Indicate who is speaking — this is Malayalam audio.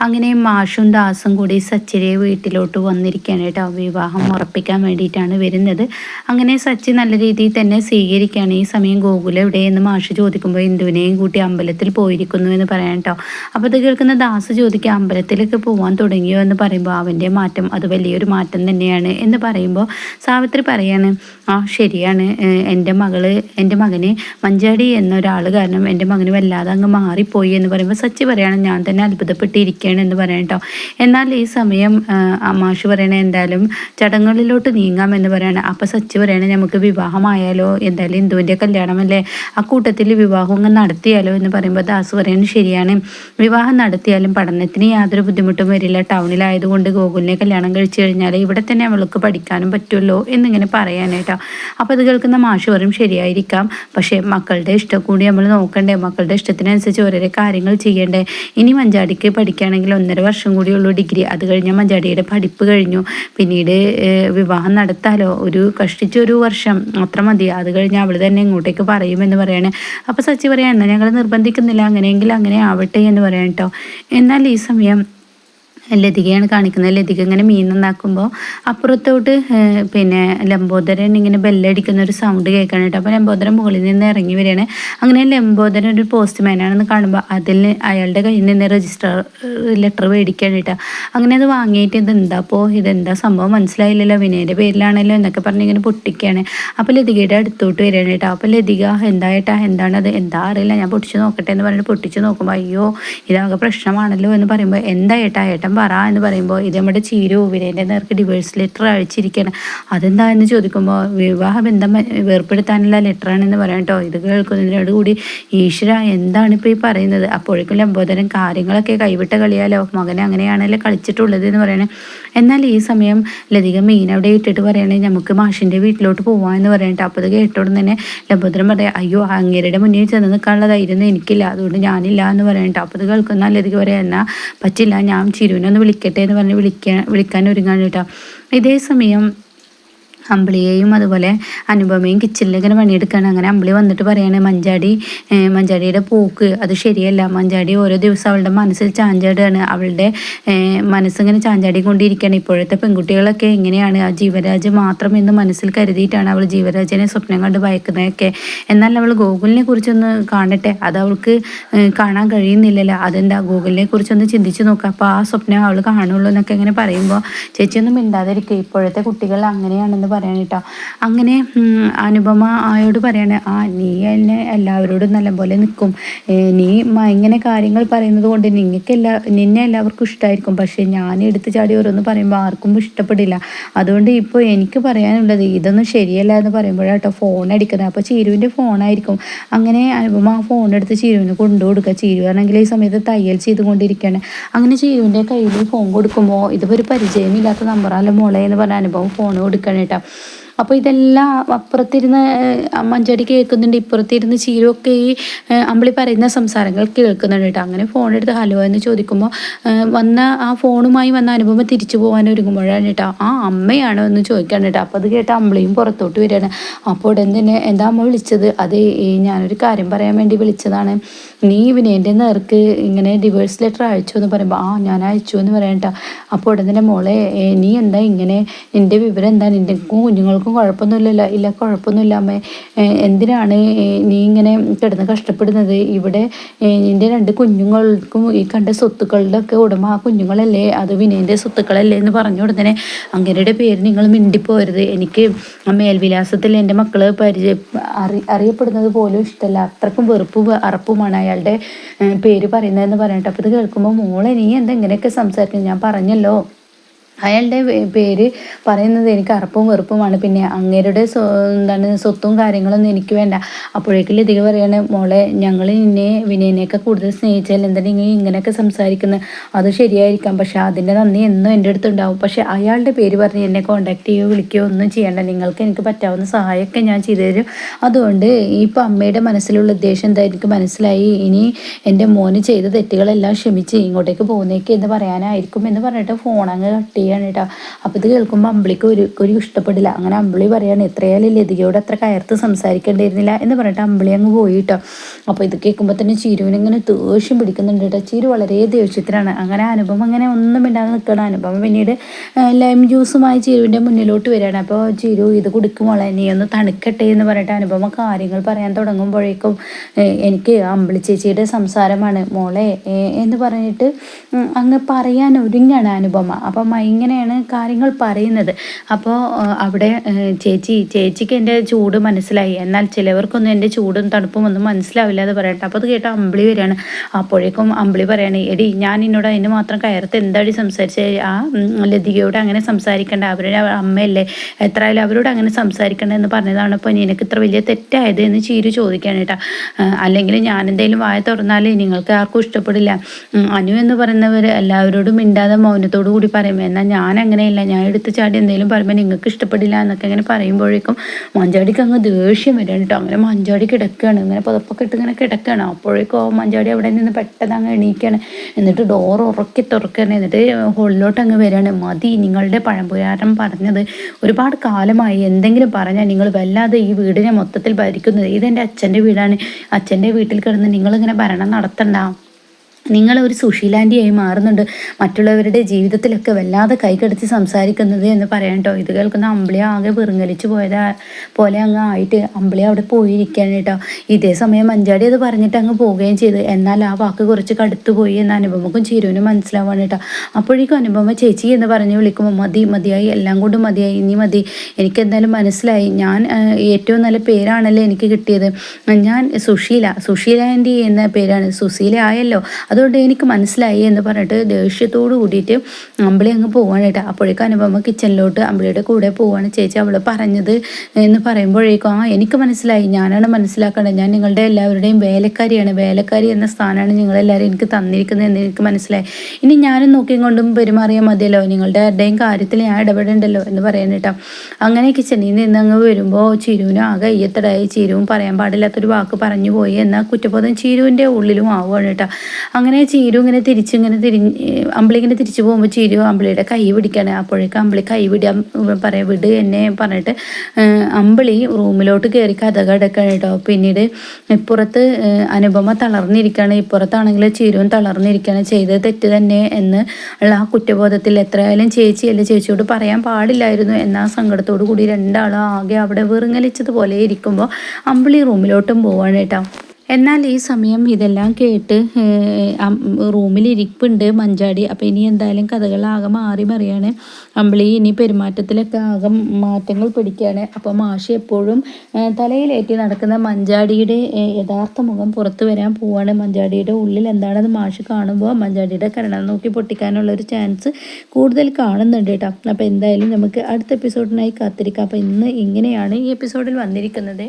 Speaker 1: അങ്ങനെ മാഷും ദാസും കൂടി സച്ചിരെ വീട്ടിലോട്ട് വന്നിരിക്കുകയാണ് കേട്ടോ. വിവാഹം ഉറപ്പിക്കാൻ വേണ്ടിയിട്ടാണ് വരുന്നത്. അങ്ങനെ സച്ചി നല്ല രീതിയിൽ തന്നെ സ്വീകരിക്കുകയാണ്. ഈ സമയം ഗോകുല എവിടെയെന്ന് മാഷ് ചോദിക്കുമ്പോൾ ഇന്ദുവിനെയും കൂട്ടി അമ്പലത്തിൽ പോയിരിക്കുന്നു എന്ന് പറയാം കേട്ടോ. അപ്പോൾ അത് കേൾക്കുന്ന ദാസ് ചോദിക്കുക അമ്പലത്തിലൊക്കെ പോകാൻ തുടങ്ങിയോ എന്ന് പറയുമ്പോൾ അവന്റെ മാറ്റം അത് വലിയൊരു മാറ്റം തന്നെയാണ് എന്ന് പറയുമ്പോൾ സാവിത്രി പറയാണ് ആ ശരിയാണ്. എന്റെ മകൾ എന്റെ മകന് മഞ്ചാടി എന്നൊരാൾ കാരണം എന്റെ മകന് വല്ലാതെ അങ്ങ് മാറിപ്പോയി എന്ന് പറയുമ്പോൾ സച്ചി പറയാണ് ഞാൻ തന്നെ അത്ഭുതപ്പെട്ടിരിക്കുകയാണ് എന്ന് പറയാം കേട്ടോ എന്നാൽ ഈ സമയം മാഷ് പറയണേ എന്തായാലും ചടങ്ങുകളിലോട്ട് നീങ്ങാം എന്ന് പറയാണ്. അപ്പം സച്ചി പറയണേ നമുക്ക് വിവാഹമായാലോ? എന്തായാലും ഹിന്ദുവിന്റെ കല്യാണമല്ലേ? ആ കൂട്ടത്തിൽ വിവാഹം അങ്ങ് നടത്തിയാലോ എന്ന് പറയുമ്പോൾ ദാസ് പറയുന്നത് ശരിയാണ്. വിവാഹം നടത്തിയാലും പഠനത്തിന് യാതൊരു ബുദ്ധിമുട്ടും വരില്ല. ടൗണിലായതുകൊണ്ട് ഗോകുലിനെ കല്യാണം കഴിച്ചു കഴിഞ്ഞാൽ ഇവിടെ തന്നെ അവൾക്ക് പഠിക്കാനും പറ്റുമല്ലോ എന്നിങ്ങനെ പറയാനായിട്ടോ. അപ്പം അത് കേൾക്കുന്ന മാഷ് പറയും ശരിയായിരിക്കാം. പക്ഷേ മക്കളുടെ ഇഷ്ടം കൂടി നമ്മൾ നോക്കണ്ടേ? മക്കളുടെ ഇഷ്ടത്തിനനുസരിച്ച് ഓരോരോ കാര്യങ്ങൾ ചെയ്യണ്ടേ? ഇനി മഞ്ചാടിക്ക് പഠിക്കുകയാണെങ്കിൽ ഒന്നര വർഷം കൂടിയുള്ളൂ ഡിഗ്രി. അത് കഴിഞ്ഞാൽ മഞ്ചാടിയുടെ പഠിപ്പ് കഴിഞ്ഞു. പിന്നീട് വിവാഹം നടത്താലോ? ഒരു കഷ്ടിച്ചൊരു വർഷം അത്ര മതി. അത് കഴിഞ്ഞ് അവൾ തന്നെ ഇങ്ങോട്ടേക്ക് പറയുമെന്ന് പറയാണ്. അപ്പോൾ സച്ചി പറയാം എന്നാൽ ഞങ്ങൾ നിർബന്ധിക്കുന്നില്ല. അങ്ങനെയെങ്കിൽ അങ്ങനെ ആവട്ടെ എന്ന് പറയാം കേട്ടോ എന്നാൽ ഈ സമയം ലതികയാണ് കാണിക്കുന്നത്. ലതിക ഇങ്ങനെ മീൻ നന്നാക്കുമ്പോൾ അപ്പുറത്തോട്ട് പിന്നെ ലംബോദരൻ ഇങ്ങനെ ബെല്ലടിക്കുന്ന ഒരു സൗണ്ട് കേൾക്കണം കേട്ടോ. അപ്പോൾ ലംബോദരൻ മുകളിൽ നിന്ന് ഇറങ്ങി വരികയാണ്. അങ്ങനെ ലംബോദരൻ ഒരു പോസ്റ്റ് മാനാണെന്ന് കാണുമ്പോൾ അതിൽ അയാളുടെ കയ്യിൽ നിന്ന് രജിസ്റ്റർ ലെറ്റർ മേടിക്കാൻ കേട്ടോ. അങ്ങനെ അത് വാങ്ങിയിട്ട് ഇത് എന്താ അപ്പോൾ ഇതെന്താ സംഭവം? മനസ്സിലായില്ലല്ലോ വിനയുടെ പേരിലാണല്ലോ എന്നൊക്കെ പറഞ്ഞ് ഇങ്ങനെ പൊട്ടിക്കുകയാണ്. അപ്പോൾ ലതികയുടെ അടുത്തോട്ട് വരികയാണ് കേട്ടോ. അപ്പോൾ ലതിക എന്തായിട്ടാ? എന്താണത്? എന്താ അറിയില്ല. ഞാൻ പൊട്ടിച്ച് നോക്കട്ടെ എന്ന് പറഞ്ഞിട്ട് പൊട്ടിച്ച് നോക്കുമ്പോൾ അയ്യോ ഇതാകെ പ്രശ്നമാണല്ലോ എന്ന് പറയുമ്പോൾ എന്താ ഏട്ടാ ഏട്ടൻ പറ എന്ന് പറയുമ്പോൾ ഇത് നമ്മുടെ ചീരു വിനയന്റെ നേർക്ക് ഡിവേഴ്സ് ലെറ്റർ അയച്ചിരിക്കുകയാണ് അതെന്താണെന്ന് ചോദിക്കുമ്പോൾ വിവാഹ ബന്ധം വേർപ്പെടുത്താനുള്ള ലെറ്ററാണെന്ന് പറയാം കേട്ടോ. ഇത് കേൾക്കുന്നതിനോട് കൂടി ഈശ്വര എന്താണ് ഇപ്പോൾ ഈ പറയുന്നത്? അപ്പോഴേക്കും ലംബോദരൻ കാര്യങ്ങളൊക്കെ കൈവിട്ട കളിയാലോ? മകനെ അങ്ങനെയാണല്ലോ കളിച്ചിട്ടുള്ളത് എന്ന് പറയണേ. എന്നാൽ ഈ സമയം ലതിക മീൻ അവിടെ ഇട്ടിട്ട് പറയണേ നമുക്ക് മാഷിന്റെ വീട്ടിലോട്ട് പോവാമെന്ന് പറയട്ടെ അപ്പോൾ അത് കേട്ടോടും തന്നെ ലംബോദരൻ പറയാം അയ്യോ അങ്ങേരുടെ മുന്നിൽ ചെന്ന് നിൽക്കാനുള്ള ധൈര്യം എനിക്കില്ല. അതുകൊണ്ട് ഞാനില്ല എന്ന് പറയട്ടെ അപ്പോൾ അത് കേൾക്കുന്ന ലതിക പറയാം എന്നാൽ പറ്റില്ല ഞാൻ ചിരുവിനെ ഒന്ന് വിളിക്കട്ടെ എന്ന് പറഞ്ഞ് വിളിക്കാൻ വിളിക്കാൻ ഒരുങ്ങാണ് കേട്ടോ ഇതേ സമയം അമ്പിളിയെയും അതുപോലെ അനുപമയും കിച്ചണിൽ ഇങ്ങനെ പണിയെടുക്കുകയാണ് അങ്ങനെ അമ്പിളി വന്നിട്ട് പറയാണ് മഞ്ചാടി മഞ്ചാടിയുടെ പോക്ക് അത് ശരിയല്ല. മഞ്ചാടി ഓരോ ദിവസം അവളുടെ മനസ്സിൽ ചാഞ്ചാടുകയാണ് അവളുടെ മനസ്സിങ്ങനെ ചാഞ്ചാടി കൊണ്ടിരിക്കുകയാണ് ഇപ്പോഴത്തെ പെൺകുട്ടികളൊക്കെ എങ്ങനെയാണ് ആ ജീവരാജ് മാത്രം എന്ന് മനസ്സിൽ കരുതിയിട്ടാണ് അവൾ ജീവരാജനെ സ്വപ്നം കണ്ട് ഭയക്കുന്നതൊക്കെ. എന്നാൽ അവൾ ഗോകുലിനെ കുറിച്ചൊന്ന് കാണട്ടെ. അത് അവൾക്ക് കാണാൻ കഴിയുന്നില്ലല്ലോ. അതെന്താ? ഗൂഗിളിനെ കുറിച്ചൊന്ന് ചിന്തിച്ച് നോക്കുക അപ്പോൾ ആ സ്വപ്നം അവൾ കാണുള്ളൂ എന്നൊക്കെ ഇങ്ങനെ പറയുമ്പോൾ ചേച്ചിയൊന്നും മിണ്ടാതിരിക്കുക ഇപ്പോഴത്തെ കുട്ടികൾ അങ്ങനെയാണെന്ന് പറയാൻ കേട്ടോ അങ്ങനെ അനുപമ ആയോട് പറയാണ് ആ നീ എന്നെ എല്ലാവരോടും നല്ലപോലെ നിൽക്കും നീ ഇങ്ങനെ കാര്യങ്ങൾ പറയുന്നത് കൊണ്ട് നിങ്ങൾക്ക് എല്ലാ നിന്നെ എല്ലാവർക്കും ഇഷ്ടമായിരിക്കും പക്ഷേ ഞാൻ എടുത്തു ചാടി ഓരോന്ന് പറയുമ്പോൾ ആർക്കും ഇഷ്ടപ്പെടില്ല. അതുകൊണ്ട് ഇപ്പോൾ എനിക്ക് പറയാനുള്ളത് ഇതൊന്നും ശരിയല്ല എന്ന് പറയുമ്പോഴാട്ടോ ഫോൺ അടിക്കുന്നത്. അപ്പോൾ ചീരുവിന്റെ ഫോണായിരിക്കും അങ്ങനെ അനുപമ ആ ഫോൺ എടുത്ത് ചീരുവിന് കൊണ്ടു കൊടുക്കുക. ചീരുവാണെങ്കിൽ ഈ സമയത്ത് തയ്യൽ ചെയ്തുകൊണ്ടിരിക്കുകയാണ്. അങ്ങനെ ചീരുവിന്റെ കയ്യിൽ ഫോൺ കൊടുക്കുമ്പോൾ ഇതിപ്പോൾ ഒരു പരിചയമില്ലാത്ത നമ്പറല്ല മോളെ എന്ന് പറഞ്ഞ അനുഭവം ഫോൺ കൊടുക്കണം കേട്ടോ അപ്പോൾ ഇതെല്ലാം അപ്പുറത്തിരുന്ന് മഞ്ചടി കേൾക്കുന്നുണ്ട്. ഇപ്പുറത്തിരുന്ന് ചീരൊക്കെ ഈ അമ്പിളി പറയുന്ന സംസാരങ്ങൾ കേൾക്കുന്നുണ്ട് കേട്ടോ. അങ്ങനെ ഫോൺ എടുത്ത് ഹലോ എന്ന് ചോദിക്കുമ്പോൾ വന്ന ആ ഫോണുമായി വന്ന അനുഭവം തിരിച്ചു പോകാൻ ഒരുങ്ങുമ്പോഴാണ് കേട്ടോ. ആ അമ്മയാണോ? എന്ന് ചോദിക്കാൻ കേട്ടോ. അപ്പോൾ അത് കേട്ട അമ്പിളിയും പുറത്തോട്ട് വരികയാണ്. അപ്പോൾ ഉടൻ തന്നെ എന്താ അമ്മ വിളിച്ചത്? അത് ഞാനൊരു കാര്യം പറയാൻ വേണ്ടി വിളിച്ചതാണ്. നീ വിനയന്റെ നേർക്ക് ഇങ്ങനെ ഡിവേഴ്സ് ലെറ്റർ അയച്ചു എന്ന് പറയുമ്പോൾ ആ ഞാൻ അയച്ചു എന്ന് പറയണ്ട. അപ്പോൾ ഉടൻ തന്നെ മോളെ നീ എന്താ ഇങ്ങനെ? എന്റെ വിവരം എന്താ? നിന്റെ കുഞ്ഞുങ്ങൾക്കും കുഴപ്പമൊന്നുമില്ലല്ലോ. ഇല്ല കുഴപ്പമൊന്നുമില്ല അമ്മേ. എന്തിനാണ് നീ ഇങ്ങനെ കിടന്ന് കഷ്ടപ്പെടുന്നത്? ഇവിടെ എന്റെ രണ്ട് കുഞ്ഞുങ്ങൾക്കും ഈ കണ്ട സ്വത്തുക്കളുടെ ഒക്കെ ഉടമ ആ കുഞ്ഞുങ്ങളല്ലേ? അത് വിനയന്റെ സ്വത്തുക്കളല്ലേ? എന്ന് പറഞ്ഞു ഉടനെ അങ്ങനെയുടെ പേര് നിങ്ങൾ മിണ്ടിപ്പോരുത്. എനിക്ക് മേൽവിലാസത്തിൽ എന്റെ മക്കൾ പരിചയ അറി അറിയപ്പെടുന്നത് പോലും ഇഷ്ടമല്ല. അത്രക്കും വെറുപ്പ് അറപ്പുമാണ് അയാളുടെ പേര് പറയുന്നതെന്ന് പറഞ്ഞിട്ട്. അപ്പോൾ ഇത് കേൾക്കുമ്പോൾ മോളെ നീ എന്താ ഇങ്ങനെയൊക്കെ സംസാരിക്കുന്നത്? ഞാൻ പറഞ്ഞല്ലോ. അയാളുടെ പേര് പറയുന്നത് എനിക്ക് അറപ്പും വെറുപ്പുമാണ്. പിന്നെ അങ്ങേരുടെ എന്താണ് സ്വത്തും കാര്യങ്ങളൊന്നും എനിക്ക് വേണ്ട. അപ്പോഴേക്കും ലതിക പറയാണ് മോളെ ഞങ്ങൾ നിന്നെ വിനയനെയൊക്കെ കൂടുതൽ സ്നേഹിച്ചാൽ എന്താ ഇങ്ങനെ ഇങ്ങനെയൊക്കെ സംസാരിക്കുന്നത് അത് ശരിയായിരിക്കാം. പക്ഷെ അതിന്റെ നന്ദി എന്നും എന്റെ അടുത്തുണ്ടാവും. പക്ഷെ അയാളുടെ പേര് പറഞ്ഞ് എന്നെ കോണ്ടാക്ട് ചെയ്യുകയോ വിളിക്കുകയോ ഒന്നും ചെയ്യേണ്ട. നിങ്ങൾക്ക് എനിക്ക് പറ്റാവുന്ന സഹായമൊക്കെ ഞാൻ ചെയ്തു തരും. അതുകൊണ്ട് ഇപ്പോൾ അമ്മയുടെ മനസ്സിലുള്ള ഉദ്ദേശം എന്താ? എനിക്ക് മനസ്സിലായി. ഇനി എന്റെ മോന് ചെയ്ത തെറ്റുകളെല്ലാം ക്ഷമിച്ച് ഇങ്ങോട്ടേക്ക് പോകുന്നേക്ക് എന്ന് പറയാനായിരിക്കും എന്ന് പറഞ്ഞിട്ട് ഫോൺ അങ്ങ് കട്ടി ചെയ്യാണ് കേട്ടോ അപ്പോൾ ഇത് കേൾക്കുമ്പോൾ അമ്പിളിക്ക് ഒരു ഒരു ഇഷ്ടപ്പെടില്ല. അങ്ങനെ അമ്പിളി പറയാണ് എത്രയാലും ലതികയോട് അത്ര കയർത്ത് സംസാരിക്കേണ്ടിയിരുന്നില്ല എന്ന് പറഞ്ഞിട്ട് അമ്പിളി അങ്ങ് പോയി കേട്ടോ അപ്പോൾ ഇത് കേൾക്കുമ്പോൾ തന്നെ ചിരുവിനിങ്ങനെ ദേഷ്യം പിടിക്കുന്നുണ്ട് കേട്ടോ ചിരു വളരെ ദേഷ്യത്തിലാണ്. അങ്ങനെ അനുഭവം അങ്ങനെ ഒന്നും ഇണ്ടാതെ നിൽക്കണം അനുഭവം പിന്നീട് ലൈം ജ്യൂസുമായി ചിരുവിന്റെ മുന്നിലോട്ട് വരികയാണ്. അപ്പോൾ ചിരു ഇത് കുടിക്കുമോളെ നീ ഒന്ന് തണുക്കട്ടെ എന്ന് പറഞ്ഞിട്ട് അനുഭവം കാര്യങ്ങൾ പറയാൻ തുടങ്ങുമ്പോഴേക്കും എനിക്ക് അമ്പിളി ചേച്ചിയുടെ സംസാരമാണ്. മോളെ എന്ന് പറഞ്ഞിട്ട് അങ്ങ് പറയാൻ ഒരുങ്ങാണ് അനുപമ. അപ്പം ഇങ്ങനെയാണ് കാര്യങ്ങൾ പറയുന്നത്. അപ്പോൾ അവിടെ ചേച്ചി ചേച്ചിക്ക് എന്റെ ചൂട് മനസ്സിലായി. എന്നാൽ ചിലവർക്കൊന്നും എന്റെ ചൂടും തണുപ്പും ഒന്നും മനസ്സിലാവില്ല എന്ന് പറയട്ടെ. അപ്പോൾ അത് കേട്ട അമ്പിളി വരികയാണ്. അപ്പോഴേക്കും അമ്പിളി പറയാണ് എടി ഞാൻ എന്നോട് അതിന് മാത്രം കയർത്ത് എന്താടി സംസാരിച്ച? ആ ലതികയോട് അങ്ങനെ സംസാരിക്കേണ്ട. അവരുടെ അമ്മയല്ലേ? എത്രയായാലും അവരോട് അങ്ങനെ സംസാരിക്കേണ്ട എന്ന് പറഞ്ഞതാണ്. ഇപ്പോൾ നിനക്ക് ഇത്ര വലിയ തെറ്റായത് എന്ന് ചീരു ചോദിക്കുകയാണ് കേട്ടോ. അല്ലെങ്കിൽ ഞാൻ എന്തെങ്കിലും വായ തുറന്നാൽ നിങ്ങൾക്ക് ആർക്കും ഇഷ്ടപ്പെടില്ല. അനു എന്ന് പറയുന്നവർ എല്ലാവരോടും മിണ്ടാതെ മൗനത്തോടു കൂടി പറയുമ്പോൾ എന്നാൽ ഞാൻ അങ്ങനെയല്ല ഞാൻ എടുത്ത് ചാടി എന്തെങ്കിലും പറയുമ്പോൾ നിങ്ങൾക്ക് ഇഷ്ടപ്പെടില്ല എന്നൊക്കെ ഇങ്ങനെ പറയുമ്പോഴേക്കും മഞ്ചാടിക്ക് അങ്ങ് ദേഷ്യം വരും കേട്ടോ. അങ്ങനെ മഞ്ചാടി കിടക്കുകയാണ് ഇങ്ങനെ പുതപ്പൊക്കെ ഇട്ട് ഇങ്ങനെ കിടക്കുകയാണ്. അപ്പോഴേക്കും മഞ്ചാടി അവിടെ നിന്ന് പെട്ടെന്ന് അങ്ങ് എണീക്കുകയാണ്. എന്നിട്ട് ഡോർ ഉറക്കി തുറക്കുകയാണ്. എന്നിട്ട് ഹോളിലോട്ട് അങ്ങ് വരികയാണ്. മതി നിങ്ങളുടെ പഴംപുരാരം പറഞ്ഞത് ഒരുപാട് കാലമായി. എന്തെങ്കിലും പറഞ്ഞാൽ നിങ്ങൾ വല്ലാതെ ഈ വീടിനെ മൊത്തത്തിൽ ഭരിക്കുന്നത് ഇതെന്റെ അച്ഛന്റെ വീടാണ്. അച്ഛന്റെ വീട്ടിൽ കിടന്ന് നിങ്ങളിങ്ങനെ ഭരണം നടത്തണ്ട. നിങ്ങൾ ഒരു സുശീലാന്റിയായി മാറുന്നുണ്ട്. മറ്റുള്ളവരുടെ ജീവിതത്തിലൊക്കെ വല്ലാതെ കൈകടത്തി സംസാരിക്കുന്നത് എന്ന് പറയാൻ കേട്ടോ ഇത് കേൾക്കുന്ന അമ്പിളി ആകെ വെറുങ്ങലിച്ച് പോയതാ പോലെ അങ്ങ് ആയിട്ട് അമ്പിളി അവിടെ പോയിരിക്കുകയാണ് കേട്ടോ ഇതേ സമയം മഞ്ചാടി അത് പറഞ്ഞിട്ട് അങ്ങ് പോവുകയും ചെയ്തു. എന്നാൽ ആ വാക്ക് കുറച്ച് കടുത്തു പോയി എന്ന അനുപമക്കും ചിരുവിനും മനസ്സിലാവാണ് കേട്ടോ അപ്പോഴേക്കും അനുപമ ചേച്ചി എന്ന് പറഞ്ഞ് വിളിക്കുമ്പോൾ മതി മതിയായി എല്ലാം കൊണ്ടും മതിയായി ഇനി മതി. എനിക്കെന്തായാലും മനസ്സിലായി. ഞാൻ ഏറ്റവും നല്ല പേരാണല്ലോ എനിക്ക് കിട്ടിയത്. ഞാൻ സുശീല സുശീല ആന്റി എന്ന പേരാണ്. സുശീല ആയല്ലോ. അതുകൊണ്ട് എനിക്ക് മനസ്സിലായി എന്ന് പറഞ്ഞിട്ട് ദേഷ്യത്തോട് കൂടിയിട്ട് അമ്പിളി അങ്ങ് പോവാണ് അപ്പോഴേക്കും അനുപമ കിച്ചണിലോട്ട് അമ്പിളിയുടെ കൂടെ പോവാണ്. ചേച്ചി അവൾ പറഞ്ഞത് എന്ന് പറയുമ്പോഴേക്കും ആ എനിക്ക് മനസ്സിലായി. ഞാനാണ് മനസ്സിലാക്കേണ്ടത്. ഞാൻ നിങ്ങളുടെ എല്ലാവരുടെയും വേലക്കാരിയാണ്. വേലക്കാരി എന്ന സ്ഥാനമാണ് നിങ്ങളെല്ലാവരും എനിക്ക് തന്നിരിക്കുന്നത് എന്ന് എനിക്ക് മനസ്സിലായി. ഇനി ഞാനും നോക്കിയും കൊണ്ടും പെരുമാറിയാൽ മതിയല്ലോ. നിങ്ങളുടെ ആരുടെയും കാര്യത്തിൽ ഞാൻ ഇടപെടണ്ടല്ലോ എന്ന് പറയാൻ കേട്ടോ. അങ്ങനെ കിച്ചണിൽ നിന്ന് അങ്ങ് വരുമ്പോൾ ചിരുവിനും ആകെ അയ്യത്തടായി ചിരുവും പറയാൻ പാടില്ലാത്തൊരു വാക്ക് പറഞ്ഞു പോയി. എന്നാൽ കുറ്റബോധം ചിരുവിന്റെ ഉള്ളിലും ആവുകയാണ് കേട്ടോ. അങ്ങനെ ചീരു ഇങ്ങനെ തിരിച്ച് ഇങ്ങനെ തിരിഞ്ഞ് അമ്പിളി ഇങ്ങനെ തിരിച്ചു പോകുമ്പോൾ ചീരു അമ്പിളിയുടെ കൈ പിടിക്കുകയാണ് അപ്പോഴേക്കും അമ്പിളി കൈ വിടാൻ പറയാം വിട് എന്നെ പറഞ്ഞിട്ട് അമ്പിളി റൂമിലോട്ട് കയറി കഥ കിടക്കണം കേട്ടോ. പിന്നീട് ഇപ്പുറത്ത് അനുപമ തളർന്നിരിക്കുകയാണ് ഇപ്പുറത്താണെങ്കിൽ ചീരുവും തളർന്നിരിക്കുകയാണ് ചെയ്തത് തെറ്റ് തന്നെ എന്ന് ഉള്ള ആ കുറ്റബോധത്തിൽ എത്രയായാലും ചേച്ചി അല്ലെ ചേച്ചിയോട് പറയാൻ പാടില്ലായിരുന്നു എന്ന സങ്കടത്തോടു കൂടി രണ്ടാളും ആകെ അവിടെ വെറുങ്ങലിച്ചതുപോലെ ഇരിക്കുമ്പോൾ അമ്പിളി റൂമിലോട്ടും പോവാണ് കേട്ടോ. എന്നാൽ ഈ സമയം ഇതെല്ലാം കേട്ട് റൂമിൽ റൂമിലിരിപ്പുണ്ട് മഞ്ചാടി. അപ്പോൾ ഇനി എന്തായാലും കഥകളാകെ മാറി മറിയാണ്. അമ്പിളി ഇനി പെരുമാറ്റത്തിലൊക്കെ ആകെ മാറ്റങ്ങൾ പിടിക്കുകയാണ് അപ്പോൾ മാഷി എപ്പോഴും തലയിലേറ്റി നടക്കുന്ന മഞ്ചാടിയുടെ യഥാർത്ഥ മുഖം പുറത്തു വരാൻ പോവാണ്. മഞ്ചാടിയുടെ ഉള്ളിൽ എന്താണെന്ന് മാഷി കാണുമ്പോൾ മഞ്ചാടിയുടെ കരണം നോക്കി പൊട്ടിക്കാനുള്ള ഒരു ചാൻസ് കൂടുതൽ കാണുന്നുണ്ട് കേട്ടോ. അപ്പോൾ എന്തായാലും നമുക്ക് അടുത്ത എപ്പിസോഡിനായി കാത്തിരിക്കാം. അപ്പോൾ ഇന്ന് ഇങ്ങനെയാണ് ഈ എപ്പിസോഡിൽ വന്നിരിക്കുന്നത്.